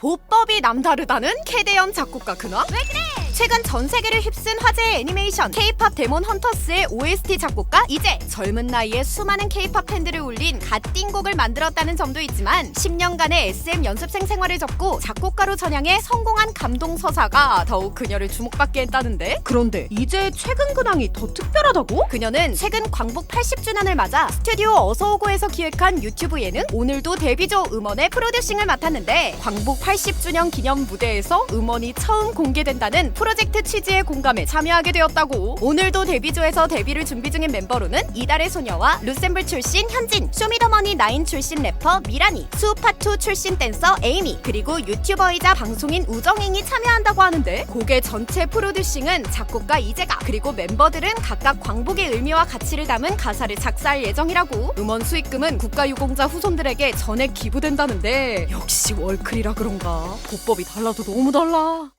보법이 남다르다는 캐대현 작곡가 근황? 왜 그래? 최근 전 세계를 휩쓴 화제의 애니메이션 K-팝 데몬 헌터스의 OST 작곡가 이제 젊은 나이에 수많은 K-팝 팬들을 울린 갓띵곡을 만들었다는 점도 있지만 10년간의 SM 연습생 생활을 접고 작곡가로 전향해 성공한 감동 서사가 더욱 그녀를 주목받게 했다는데 그런데 이제 최근 근황이 더 특별하다고? 그녀는 최근 광복 80주년을 맞아 스튜디오 어서오고에서 기획한 유튜브 예능 오늘도 데뷔조 음원의 프로듀싱을 맡았는데 광복 80 주년 기념 무대에서 음원이 처음 공개된다는 프로젝트 취지에 공감에 참여하게 되었다고. 오늘도 데뷔조에서 데뷔를 준비 중인 멤버로는 이달의 소녀와 루셈블 출신 현진 쇼미더머니 9 출신 래퍼 미라니 수우파2 출신 댄서 에이미 그리고 유튜버이자 방송인 우정잉이 참여한다고 하는데 곡의 전체 프로듀싱은 작곡가 이재가 그리고 멤버들은 각각 광복의 의미와 가치를 담은 가사를 작사할 예정이라고. 음원 수익금은 국가유공자 후손들에게 전액 기부된다는데 역시 월클이라 그런 가 보법이 달라도 너무 달라